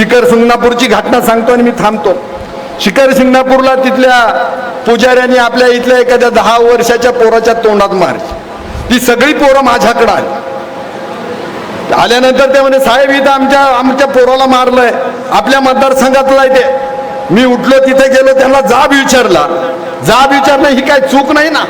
शिखर सिंगणापूरची घटना सांगतो आणि मी थांबतो. शिखर सिंगणापूरला तिथल्या पुजाऱ्यांनी आपल्या इथल्या एखाद्या दहा वर्षाच्या पोराच्या तोंडात मारली. ती सगळी पोरं माझ्याकडे आली. आल्यानंतर ते म्हणे साहेब इथं आमच्या आमच्या पोराला मारलंय. आपल्या मतदारसंघातला आहे ते. मी उठलो तिथे गेलो त्यांना जाब विचारला. जाब विचारणं ही काय चूक नाही ना?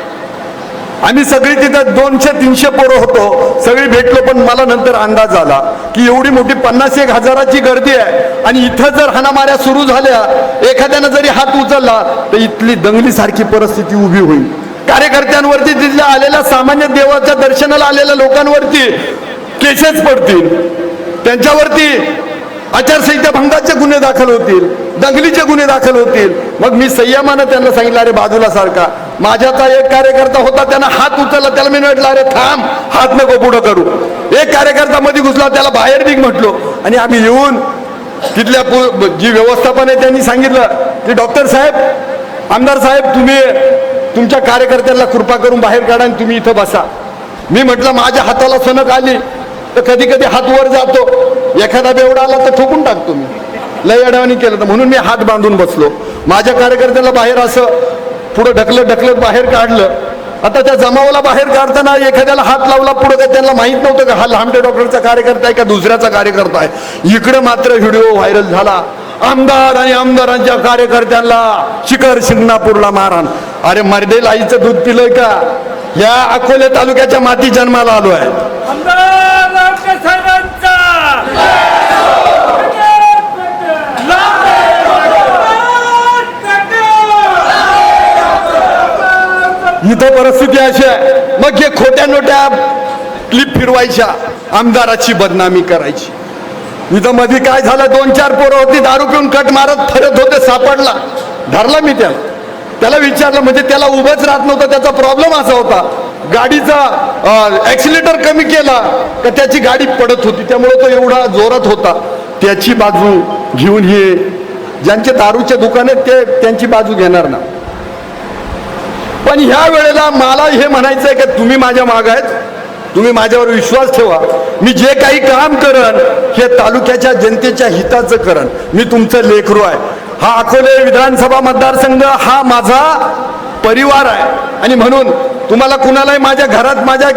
आम्ही सगळी तिथं दोनशे तीनशे पोरं होतो. सगळी भेटलो पण मला नंतर अंदाज आला की एवढी मोठी पन्नास एक हजाराची गर्दी आहे. आणि इथं जर हाणामाऱ्या सुरू झाल्या एखाद्यानं जरी हात उचलला तर इथली दंगलीसारखी परिस्थिती उभी होईल. कार्यकर्त्यांवरती तिथल्या आलेल्या सामान्य देवाच्या दर्शनाला आलेल्या लोकांवरती केसेस पडतील. त्यांच्यावरती आचारसंहिता भंगाचे गुन्हे दाखल होतील दंगलीचे गुन्हे दाखल होतील. मग मी संयमानं त्यांना सांगितलं अरे बाजूला सारखा माझ्याचा एक कार्यकर्ता होता त्यांना हात उचलला त्याला मी म्हटलं अरे थांब हात नको पुढं करू. एक कार्यकर्ता मध्ये घुसला त्याला बाहेर निघ म्हटलो. आणि आम्ही येऊन तिथल्या पु- जी व्यवस्थापन आहे त्यांनी सांगितलं की डॉक्टर साहेब आमदार साहेब तुम्ही तुमच्या कार्यकर्त्याला कृपा करून बाहेर काढा आणि तुम्ही इथं बसा. मी म्हटलं माझ्या हाताला सनक आली. तर कधी कधी हात वर जातो. एखादा बेवडा आला तर ठोकून टाकतो मी. लय अडवणी केलं तर म्हणून मी हात बांधून बसलो. माझ्या कार्यकर्त्याला बाहेर असं पुढं ढकलत ढकलत बाहेर काढलं. आता त्या जमावाला बाहेर काढताना एखाद्याला हात लावला पुढं काय त्यांना माहीत नव्हतं का हा लांबटे डॉक्टरचा कार्यकर्ता आहे का दुसऱ्याचा कार्यकर्ता आहे. इकडे मात्र व्हिडिओ व्हायरल झाला. आमदार आणि आमदारांच्या कार्यकर्त्यांना शिखर शिंगणापूरला मारहाण. अरे मर्देल आईचं दूध पिलंय का? या अकोले तालुक्याच्या माती जन्माला आलो आहे. तिथं परिस्थिती अशी आहे. मग हे खोट्या नोट्या क्लिप फिरवायच्या. आमदाराची बदनामी करायची. इथं मध्ये काय झालं? दोन चार पोरं होती दारू पिऊन कट मारत फिरत होते सापडला. धरला मी त्याला. त्याला विचारलं म्हणजे त्याला उभंच राहत नव्हतं त्याचा प्रॉब्लेम असा होता. गाडीचा ऍक्सिलेटर कमी केला तर त्याची गाडी पडत होती. त्यामुळे तो एवढा जोरात होता. त्याची बाजू घेऊन हे ज्यांचे दारूचे दुकान आहेत ते त्यांची बाजू घेणार ना. पण ह्या वेळेला मला हे म्हणायचं आहे की तुम्ही माझ्या माग आहेत. तुम्ही माझ्यावर विश्वास ठेवा. मी जे काही काम करन हे तालुक्याच्या जनतेच्या हिताचं करण मी तुमचं लेखरू आहे. हा अकोले विधानसभा मतदारसंघ हा माझा परिवार आहे. आणि म्हणून तुम्हाला कुणालाही माझ्या घरात माझ्या